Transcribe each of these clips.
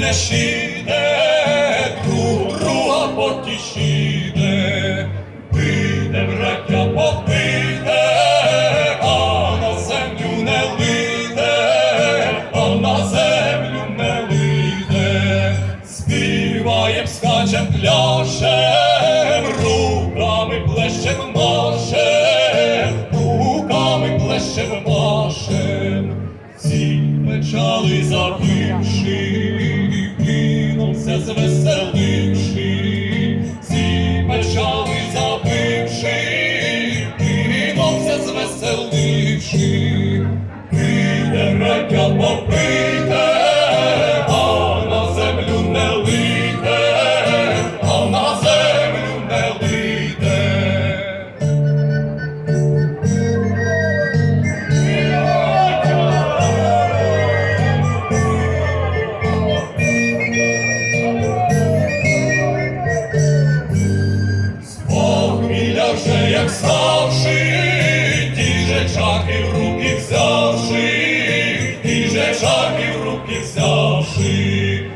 спляшіте, друг друга потішіте, пийте, браття, попийте, а на землю не лийте, а на землю не лийте, співаєм, скачем, пляшем, руками плещем машем, руками плещем машем. Всі печали забивши, звеселивши, всі печали вже як ставши, ті же чаки в руки взявши, ті же чаки в руки взявши,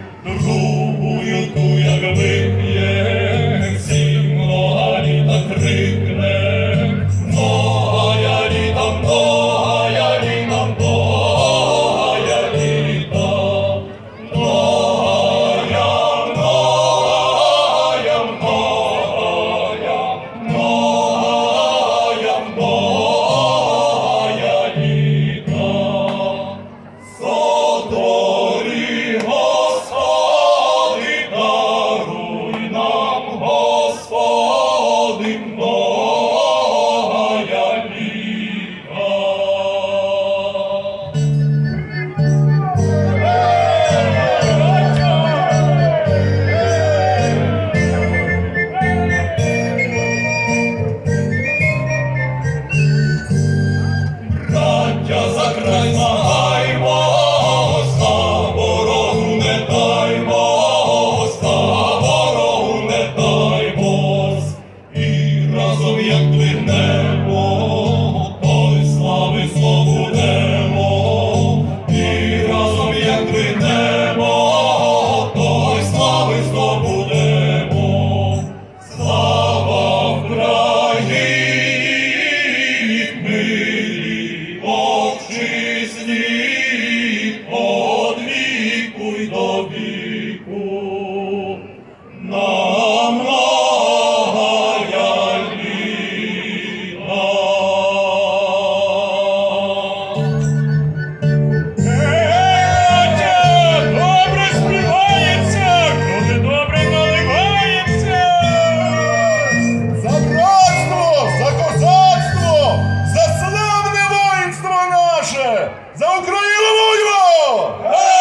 віку й до віку. Нам добре співається, коли добре наливається. За братство, за козацтво, за славне воїнство наше, за Україну воюємо!